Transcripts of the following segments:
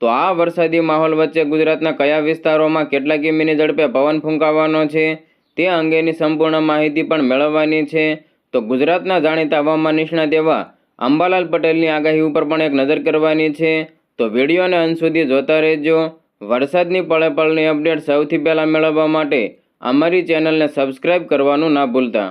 તો આ વરસાદી માહોલ વચ્ચે ગુજરાતના કયા વિસ્તારોમાં કેટલા કિમીની ઝડપે પવન ફૂંકાવાનો છે તે અંગેની સંપૂર્ણ માહિતી પણ મેળવવાની છે. તો ગુજરાતના જાણીતા હવામાન નિષ્ણાત એવા અંબાલાલ પટેલની આગાહી ઉપર પણ એક નજર કરવાની છે. તો વિડીયોને અંત સુધી જોતા રહેજો. વરસાદની પળે અપડેટ સૌથી પહેલાં મેળવવા માટે અમારી ચેનલને સબસ્ક્રાઇબ કરવાનું ના ભૂલતા.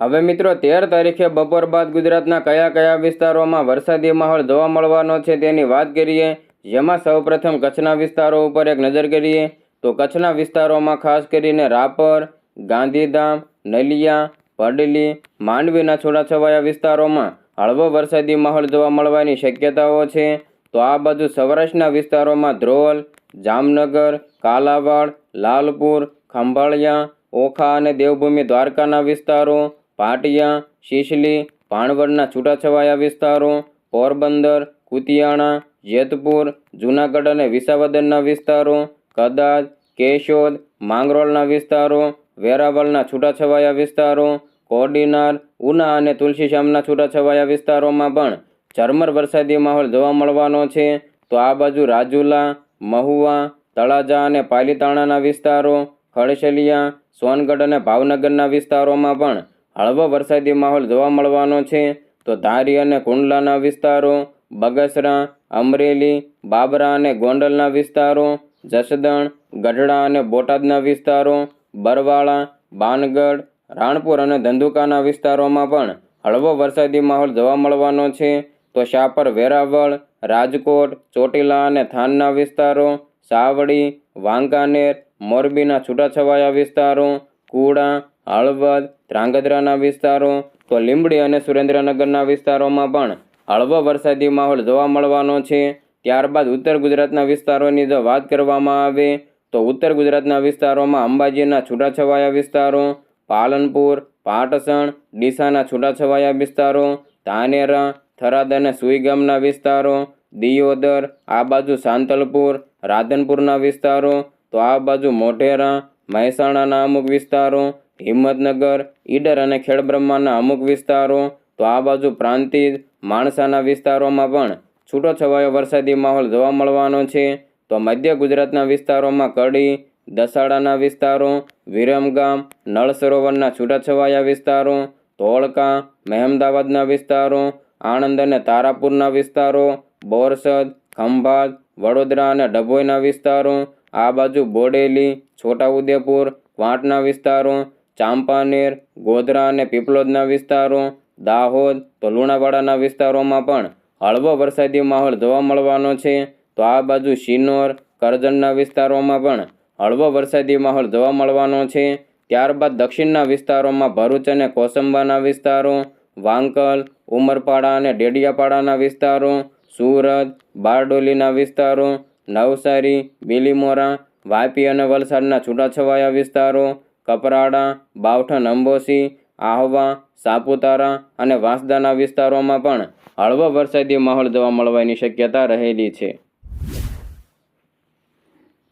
હવે મિત્રો, તેર તારીખે બપોર બાદ ગુજરાતના કયા કયા વિસ્તારોમાં વરસાદી માહોલ જોવા મળવાનો છે તેની વાત કરીએ. જેમાં સૌપ્રથમ કચ્છના વિસ્તારો ઉપર એક નજર કરીએ તો કચ્છના વિસ્તારોમાં ખાસ કરીને રાપર, ગાંધીધામ, નલિયા, પડલી, માંડવીના છૂટાછવાયા વિસ્તારોમાં હળવો વરસાદી માહોલ જોવા મળવાની શક્યતાઓ છે. તો આ બાજુ સૌરાષ્ટ્રના વિસ્તારોમાં ધ્રોલ, જામનગર, કાલાવાડ, લાલપુર, ખંભાળિયા, ઓખા અને દેવભૂમિ દ્વારકાના વિસ્તારો પાટિયા, શિશલી ભાણવડના છૂટાછવાયા વિસ્તારો, પોરબંદર, કુતિયાણા, જેતપુર, જૂનાગઢ અને વિસાવદરના વિસ્તારો, કદાચ, કેશોદ, માંગરોળના વિસ્તારો, વેરાવળના છૂટાછવાયા વિસ્તારો, કોડીનાર, ઉના અને તુલસીશ્યામના છૂટાછવાયા વિસ્તારોમાં પણ ઝરમર વરસાદી માહોલ જોવા મળવાનો છે. તો આ બાજુ રાજુલા, મહુવા, તળાજા અને પાલીતાણાના વિસ્તારો ખડશલિયા સોનગઢ અને ભાવનગરના વિસ્તારોમાં પણ હળવો વરસાદી માહોલ જોવા મળવાનો છે. તો ધારી અને કુંડલાના વિસ્તારો, બગસરા, અમરેલી, બાબરા અને ગોંડલના વિસ્તારો, જસદણ, ગઢડા અને બોટાદના વિસ્તારો, બરવાળા, બાનગઢ, રાણપુર અને ધંધુકાના વિસ્તારોમાં પણ હળવો વરસાદી માહોલ જોવા મળવાનો છે. તો શાપર, વેરાવળ, રાજકોટ, ચોટીલા અને થાનના વિસ્તારો, સાવડી, વાંકાનેર, મોરબીના છૂટાછવાયા વિસ્તારો, કુડા હળવદ, ધ્રાંગધ્રાના વિસ્તારો તો લીંબડી અને સુરેન્દ્રનગરના વિસ્તારોમાં પણ હળવો વરસાદી માહોલ જોવા મળવાનો છે. ત્યારબાદ ઉત્તર ગુજરાતના વિસ્તારોની જો વાત કરવામાં આવે તો ઉત્તર ગુજરાતના વિસ્તારોમાં અંબાજીના છૂટાછવાયા વિસ્તારો, પાલનપુર, પાટસણ, ડીસાના છૂટાછવાયા વિસ્તારો, ધાનેરા, થરાદ અને સુઈગામના વિસ્તારો, દિયોદર, આ બાજુ સાંતલપુર, રાધનપુરના વિસ્તારો, તો આ બાજુ મોઢેરા, મહેસાણાના અમુક વિસ્તારો હિંમતનગર, ઈડર અને ખેડબ્રહ્માના અમુક વિસ્તારો, તો આ બાજુ પ્રાંતિજ, માણસાના વિસ્તારોમાં પણ છૂટોછવાયો વરસાદી માહોલ જોવા મળવાનો છે. તો મધ્ય ગુજરાતના વિસ્તારોમાં કડી, દસાડાના વિસ્તારો વિરમગામ નળ સરોવરના છૂટાછવાયા વિસ્તારો, ધોળકા, મહેમદાવાદના વિસ્તારો, આણંદ અને તારાપુરના વિસ્તારો, બોરસદ, ખંભાત, વડોદરા અને ડભોઈના વિસ્તારો, આ બાજુ બોડેલી, છોટાઉદેપુર, વાંટના વિસ્તારો ચાંપાનેર, ગોધરા અને પીપલોદના વિસ્તારો, દાહોદ તો લુણાવાડાના વિસ્તારોમાં પણ હળવો વરસાદી માહોલ જોવા મળવાનો છે. તો આ બાજુ શિનોર, કરજણના વિસ્તારોમાં પણ હળવો વરસાદી માહોલ જોવા મળવાનો છે. ત્યારબાદ દક્ષિણના વિસ્તારોમાં ભરૂચ અને કોસંબાના વિસ્તારો, વાંકલ, ઉમરપાડા અને ડેડિયાપાડાના વિસ્તારો, સુરત, બારડોલીના વિસ્તારો, નવસારી, બિલીમોરા, વાપી અને વલસાડના છૂટાછવાયા વિસ્તારો કપરાડા બાવઠન અંબોસી આહવા, સાપુતારા અને વાંસદાના વિસ્તારોમાં પણ હળવો વરસાદી માહોલ જોવા મળવાની શક્યતા રહેલી છે.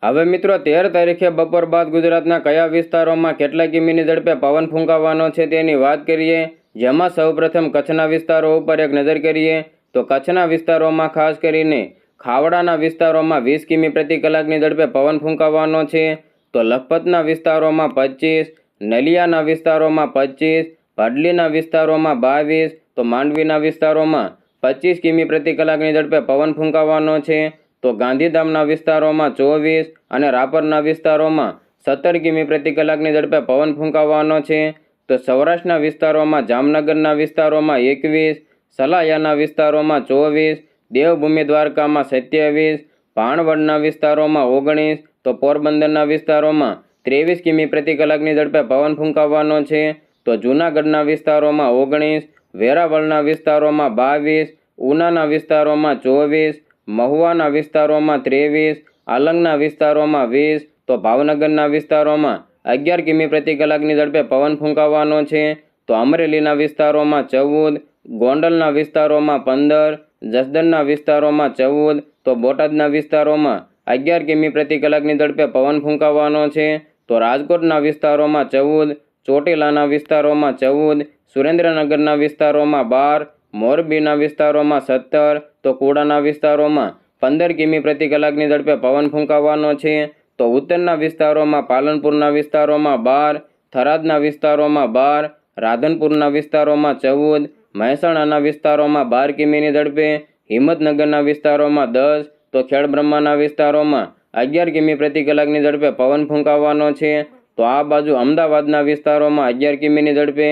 હવે મિત્રો, તેર તારીખે બપોર બાદ ગુજરાતના કયા વિસ્તારોમાં કેટલા કિમીની ઝડપે પવન ફૂંકાવાનો છે તેની વાત કરીએ. જેમાં સૌપ્રથમ કચ્છના વિસ્તારો ઉપર એક નજર કરીએ તો કચ્છના વિસ્તારોમાં ખાસ કરીને ખાવડાના વિસ્તારોમાં વીસ કિમી પ્રતિ કલાકની ઝડપે પવન ફૂંકાવાનો છે. તો લખપતના વિસ્તારોમાં પચીસ, નલિયાના વિસ્તારોમાં પચીસ ભાડલીના વિસ્તારોમાં બાવીસ, તો માંડવીના વિસ્તારોમાં પચીસ કિમી પ્રતિ કલાકની ઝડપે પવન ફૂંકાવાનો છે. તો ગાંધીધામના વિસ્તારોમાં ચોવીસ અને રાપરના વિસ્તારોમાં સત્તર કિમી પ્રતિ કલાકની ઝડપે પવન ફૂંકાવાનો છે. તો સૌરાષ્ટ્રના વિસ્તારોમાં જામનગરના વિસ્તારોમાં એકવીસ, સલાયાના વિસ્તારોમાં ચોવીસ, દેવભૂમિ દ્વારકામાં સત્યાવીસ ભાણવડના વિસ્તારોમાં ઓગણીસ તો પોરબંદરના વિસ્તારોમાં ત્રેવીસ કિમી પ્રતિ કલાકની ઝડપે પવન ફૂંકાવવાનો છે. તો જૂનાગઢના વિસ્તારોમાં ઓગણીસ, વેરાવળના વિસ્તારોમાં બાવીસ, ઉનાના વિસ્તારોમાં ચોવીસ, મહુવાના વિસ્તારોમાં ત્રેવીસ, આલંગના વિસ્તારોમાં વીસ, તો ભાવનગરના વિસ્તારોમાં અગિયાર કિમી પ્રતિ કલાકની ઝડપે પવન ફૂંકાવાનો છે. તો અમરેલીના વિસ્તારોમાં ચૌદ, ગોંડલના વિસ્તારોમાં પંદર, જસદણના વિસ્તારોમાં ચૌદ, તો બોટાદના વિસ્તારોમાં અગિયાર કિમી પ્રતિ કલાકની ઝડપે પવન ફૂંકાવાનો છે. તો રાજકોટના વિસ્તારોમાં ચૌદ, ચોટીલાના વિસ્તારોમાં ચૌદ, સુરેન્દ્રનગરના વિસ્તારોમાં બાર, મોરબીના વિસ્તારોમાં સત્તર, તો કુડાના વિસ્તારોમાં પંદર કિમી પ્રતિ કલાકની ઝડપે પવન ફૂંકાવાનો છે. તો ઉત્તરના વિસ્તારોમાં પાલનપુરના વિસ્તારોમાં બાર, થરાદના વિસ્તારોમાં બાર, રાધનપુરના વિસ્તારોમાં ચૌદ, મહેસાણાના વિસ્તારોમાં બાર કિમીની ઝડપે, હિંમતનગરના વિસ્તારોમાં દસ તો ખેડબ્રહ્માના વિસ્તારોમાં અગિયાર કિમી પ્રતિ કલાકની ઝડપે પવન ફૂંકાવવાનો છે. તો આ બાજુ અમદાવાદના વિસ્તારોમાં અગિયાર કિમીની ઝડપે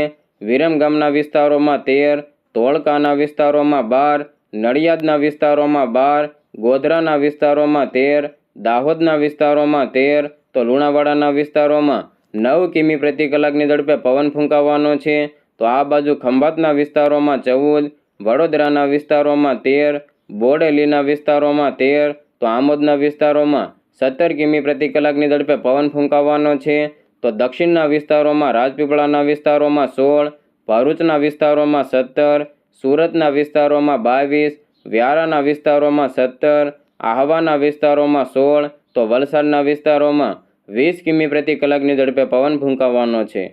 વિરમગામના વિસ્તારોમાં તેર, ધોળકાના વિસ્તારોમાં બાર, નડિયાદના વિસ્તારોમાં બાર, ગોધરાના વિસ્તારોમાં તેર, દાહોદના વિસ્તારોમાં તેર, તો લુણાવાડાના વિસ્તારોમાં નવ કિમી પ્રતિ કલાકની ઝડપે પવન ફૂંકાવાનો છે. તો આ બાજુ ખંભાતના વિસ્તારોમાં ચૌદ, વડોદરાના વિસ્તારોમાં તેર બોડેલીના વિસ્તારોમાં તેર, તો આમોદના વિસ્તારોમાં સત્તર કિમી પ્રતિ કલાકની ઝડપે પવન ફૂંકાવાનો છે. તો દક્ષિણના વિસ્તારોમાં રાજપીપળાના વિસ્તારોમાં સોળ, ભરૂચના વિસ્તારોમાં સત્તર, સુરતના વિસ્તારોમાં બાવીસ, વ્યારાના વિસ્તારોમાં સત્તર, આહવાના વિસ્તારોમાં સોળ, તો વલસાડના વિસ્તારોમાં વીસ કિમી પ્રતિ કલાકની ઝડપે પવન ફૂંકાવાનો છે.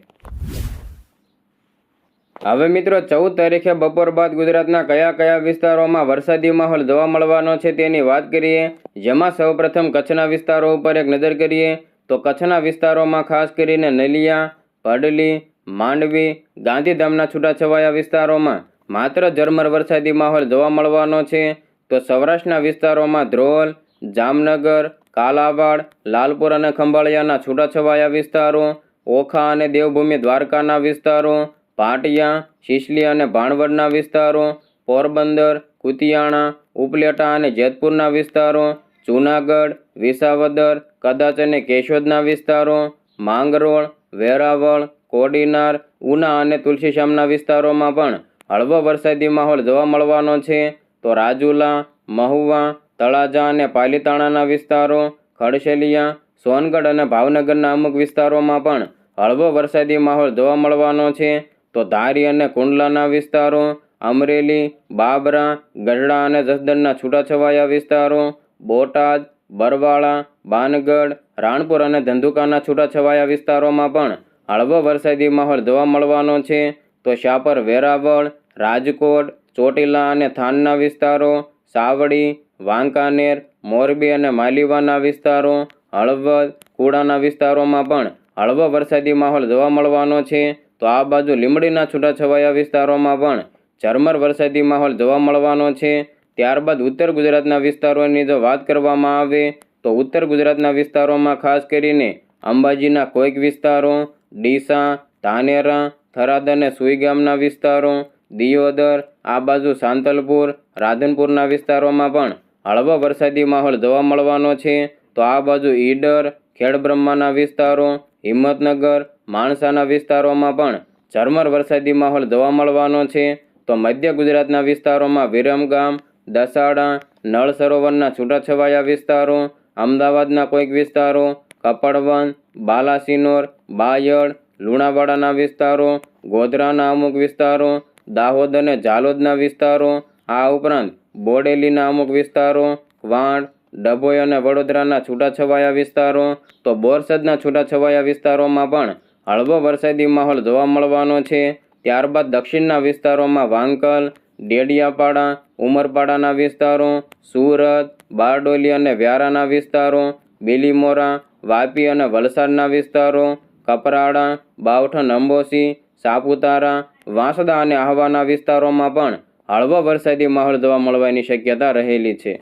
હવે મિત્રો, ચૌદ તારીખે બપોર બાદ ગુજરાતના કયા કયા વિસ્તારોમાં વરસાદી માહોલ જોવા મળવાનો છે તેની વાત કરીએ. જેમાં સૌપ્રથમ કચ્છના વિસ્તારો ઉપર એક નજર કરીએ તો કચ્છના વિસ્તારોમાં ખાસ કરીને નલિયા, પડલી, માંડવી, ગાંધીધામના છૂટાછવાયા વિસ્તારોમાં માત્ર ઝરમર વરસાદી માહોલ જોવા મળવાનો છે. તો સૌરાષ્ટ્રના વિસ્તારોમાં ધ્રોલ, જામનગર, કાલાવાડ, લાલપુર અને ખંભાળિયાના છૂટાછવાયા વિસ્તારો, ઓખા અને દેવભૂમિ દ્વારકાના વિસ્તારો પાટિયા, શિશલી અને ભાણવડના વિસ્તારો, પોરબંદર, કુતિયાણા, ઉપલેટા અને જેતપુરના વિસ્તારો, જૂનાગઢ, વિસાવદર, કદાચ અને કેશોદના વિસ્તારો, માંગરોળ, વેરાવળ, કોડીનાર, ઉના અને તુલસીશ્યામના વિસ્તારોમાં પણ હળવો વરસાદી માહોલ જોવા મળવાનો છે. તો રાજુલા, મહુવા, તળાજા અને પાલીતાણાના વિસ્તારો, ખડશેલિયા, સોનગઢ અને ભાવનગરના અમુક વિસ્તારોમાં પણ હળવો વરસાદી માહોલ જોવા મળવાનો છે. તો ધારી અને કુંડલાના વિસ્તારો, અમરેલી, બાબરા, ગઢડા અને જસદણના છૂટાછવાયા વિસ્તારો, બોટાદ, બરવાળા બાનગઢ રાણપુર અને ધંધુકાના છૂટાછવાયા વિસ્તારોમાં પણ હળવો વરસાદી માહોલ જોવા મળવાનો છે. તો શાપર વેરાવળ, રાજકોટ, ચોટીલા અને થાનના વિસ્તારો, સાવડી, વાંકાનેર, મોરબી અને માલીવાના વિસ્તારો, હળવદ, કુડાના વિસ્તારોમાં પણ હળવો વરસાદી માહોલ જોવા મળવાનો છે. તો આ બાજુ લીમડીના છૂટાછવાયા વિસ્તારોમાં પણ ઝરમર વરસાદી માહોલ જોવા મળવાનો છે. ત્યારબાદ ઉત્તર ગુજરાતના વિસ્તારોની જો વાત કરવામાં આવે, તો ઉત્તર ગુજરાતના વિસ્તારોમાં ખાસ કરીને અંબાજીના કોઈક વિસ્તારો, ડીસા, ધાનેરા, થરાદ અને સુઈ ગામના વિસ્તારો, દિયોદર, આ બાજુ સાંતલપુર, રાધનપુરના વિસ્તારોમાં પણ હળવો વરસાદી માહોલ જોવા મળવાનો છે. તો આ બાજુ ઈડર, ખેડબ્રહ્માના વિસ્તારો, હિંમતનગર માણસાના વિસ્તારોમાં પણ ઝરમર વરસાદી માહોલ જોવા મળવાનો છે. તો મધ્ય ગુજરાતના વિસ્તારોમાં વિરમગામ, દસાડા નળ સરોવરના છૂટાછવાયા વિસ્તારો, અમદાવાદના કોઈક વિસ્તારો કપડવન બાલાસિનોર, બાયડ, લુણાવાડાના વિસ્તારો, ગોધરાના અમુક વિસ્તારો, દાહોદ અને ઝાલોદના વિસ્તારો, આ ઉપરાંત બોડેલીના અમુક વિસ્તારો વાંડ ડભોઈ અને વડોદરાના છૂટાછવાયા વિસ્તારો. તો બોરસદના છૂટાછવાયા વિસ્તારોમાં પણ હળવો વરસાદી માહોલ જોવા મળવાનો છે. ત્યારબાદ દક્ષિણના વિસ્તારોમાં વાંકલ, ડેડિયાપાડા, ઉમરપાડાના વિસ્તારો, સુરત, બારડોલી અને વ્યારાના વિસ્તારો, બિલીમોરા, વાપી અને વલસાડના વિસ્તારો, કપરાડા બાવઠન અંબોસી સાપુતારા, વાંસદા અને આહવાના વિસ્તારોમાં પણ હળવો વરસાદી માહોલ જોવા મળવાની શક્યતા રહેલી છે.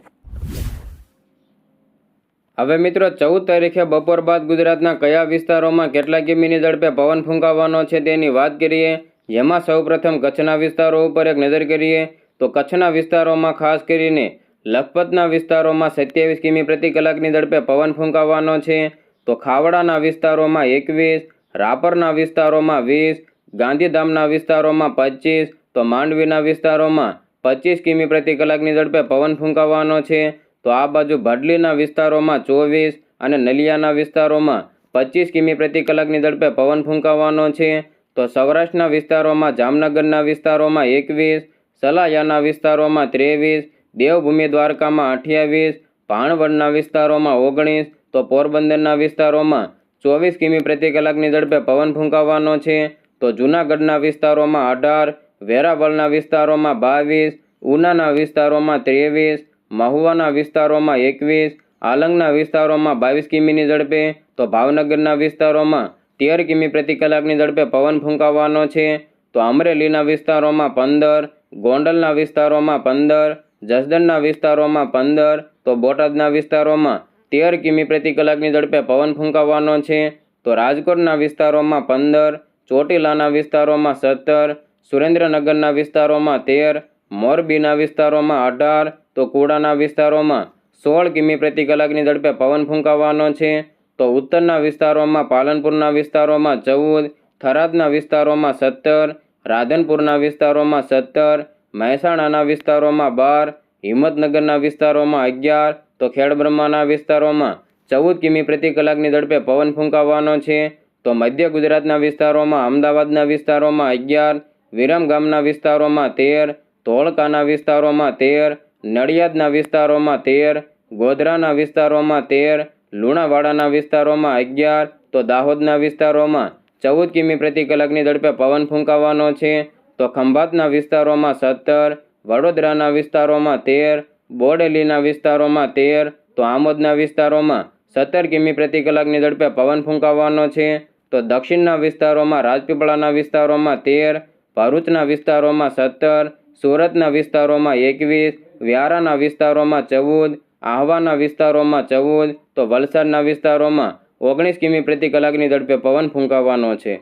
હવે મિત્રો, ચૌદ તારીખે બપોર બાદ ગુજરાતના કયા વિસ્તારોમાં કેટલા કિમીની ઝડપે પવન ફૂંકાવાનો છે તેની વાત કરીએ, જેમાં સૌપ્રથમ કચ્છના વિસ્તારો ઉપર એક નજર કરીએ, તો કચ્છના વિસ્તારોમાં ખાસ કરીને લખપતના વિસ્તારોમાં સત્યાવીસ કિમી પ્રતિ કલાકની ઝડપે પવન ફૂંકાવાનો છે, તો ખાવડાના વિસ્તારોમાં એકવીસ, રાપરના વિસ્તારોમાં વીસ, ગાંધીધામના વિસ્તારોમાં પચીસ, તો માંડવીના વિસ્તારોમાં પચીસ કિમી પ્રતિ કલાકની ઝડપે પવન ફૂંકાવાનો છે તો આ બાજુ ભાડલીના વિસ્તારોમાં ચોવીસ અને નલિયાના વિસ્તારોમાં પચીસ કિમી પ્રતિ કલાકની ઝડપે પવન ફૂંકાવાનો છે. તો સૌરાષ્ટ્રના વિસ્તારોમાં, જામનગરના વિસ્તારોમાં એકવીસ, સલાયાના વિસ્તારોમાં ત્રેવીસ, દેવભૂમિ દ્વારકામાં અઠ્યાવીસ ભાણવડના વિસ્તારોમાં ઓગણીસ, તો પોરબંદરના વિસ્તારોમાં ચોવીસ કિમી પ્રતિ કલાકની ઝડપે પવન ફૂંકાવાનો છે. તો જૂનાગઢના વિસ્તારોમાં અઢાર, વેરાવળના વિસ્તારોમાં બાવીસ, ઉનાના વિસ્તારોમાં ત્રેવીસ મહુવાના વિસ્તારોમાં એકવીસ, આલંગના વિસ્તારોમાં બાવીસ કિમીની ઝડપે, તો ભાવનગરના વિસ્તારોમાં તેર કિમી પ્રતિ કલાકની ઝડપે પવન ફૂંકાવાનો છે. તો અમરેલીના વિસ્તારોમાં પંદર, ગોંડલના વિસ્તારોમાં પંદર, જસદણના વિસ્તારોમાં પંદર, તો બોટાદના વિસ્તારોમાં તેર કિમી પ્રતિ કલાકની ઝડપે પવન ફૂંકાવાનો છે. તો રાજકોટના વિસ્તારોમાં પંદર, ચોટીલાના વિસ્તારોમાં સત્તર, સુરેન્દ્રનગરના વિસ્તારોમાં તેર, મોરબીના વિસ્તારોમાં અઢાર તો કુડાના વિસ્તારોમાં સોળ કિમી પ્રતિ કલાકની ઝડપે પવન ફૂંકાવાનો છે. તો ઉત્તરના વિસ્તારોમાં પાલનપુરના વિસ્તારોમાં ચૌદ, થરાદના વિસ્તારોમાં સત્તર, રાધનપુરના વિસ્તારોમાં સત્તર, મહેસાણાના વિસ્તારોમાં બાર, હિંમતનગરના વિસ્તારોમાં અગિયાર, તો ખેડબ્રહ્માના વિસ્તારોમાં ચૌદ કિમી પ્રતિ કલાકની ઝડપે પવન ફૂંકાવાનો છે. તો મધ્ય ગુજરાતના વિસ્તારોમાં, અમદાવાદના વિસ્તારોમાં અગિયાર, વિરમગામના વિસ્તારોમાં તેર, ધોળકાના વિસ્તારોમાં તેર નડિયાદના વિસ્તારોમાં તેર, ગોધરાના વિસ્તારોમાં તેર, લુણાવાડાના વિસ્તારોમાં અગિયાર, તો દાહોદના વિસ્તારોમાં ચૌદ કિમી પ્રતિ કલાકની ઝડપે પવન ફૂંકાવાનો છે. તો ખંભાતના વિસ્તારોમાં સત્તર, વડોદરાના વિસ્તારોમાં તેર, બોડેલીના વિસ્તારોમાં તેર, તો આમોદના વિસ્તારોમાં સત્તર કિમી પ્રતિ કલાકની ઝડપે પવન ફૂંકાવાનો છે. તો દક્ષિણના વિસ્તારોમાં રાજપીપળાના વિસ્તારોમાં તેર, ભરૂચના વિસ્તારોમાં સત્તર, સુરતના વિસ્તારોમાં એકવીસ વ્યારાના વિસ્તારોમાં ચૌદ, આહવાના વિસ્તારોમાં ચૌદ, તો વલસાડના વિસ્તારોમાં ઓગણીસ કિમી પ્રતિ કલાકની ઝડપે પવન ફૂંકાવાનો છે.